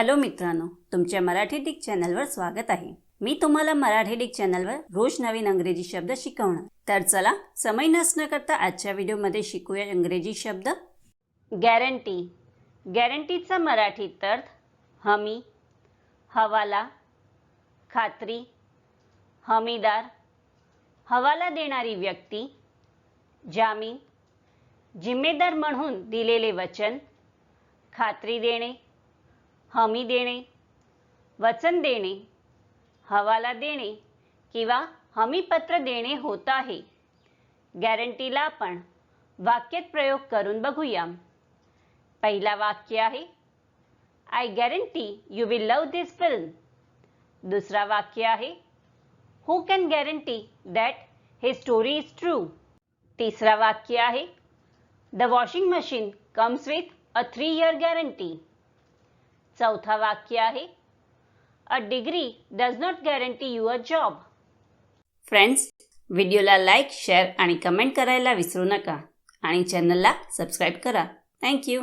Hello मित्रांनो तुमच्या Marathi Dick चॅनलवर स्वागत आहे. मी तुम्हाला मराठी डिक चॅनलवर रोज नवीन अंग्रेजी शब्द शिकवणार. तर चला समय नसणं करता आजच्या व्हिडिओमध्ये शिकूया इंग्रजी शब्द. गॅरंटी गॅरंटीचा मराठीत अर्थ हमी हवाला खात्री हमीदार हवाला देणारी व्यक्ती जामीन जिम्मेदार म्हणून दिलेले वचन खात्री देणे हमी देणे वचन देणे हवाला देणे किंवा हमीपत्र देणे होत आहे. गॅरंटीला आपण वाक्यात प्रयोग करून बघूया पहिला वाक्य आहे I guarantee you will love this film दुसरा वाक्य आहे हू कॅन गॅरंटी दॅट हे स्टोरी इज ट्रू तिसरा वाक्य आहे the washing machine comes with a three year guarantee चौथा वाक्य आहे. A degree does not guarantee you a job friends व्हिडिओला लाईक शेअर आणि कमेंट करायला विसरू नका. आणि चॅनलला सबस्क्राईब करा. थँक्यू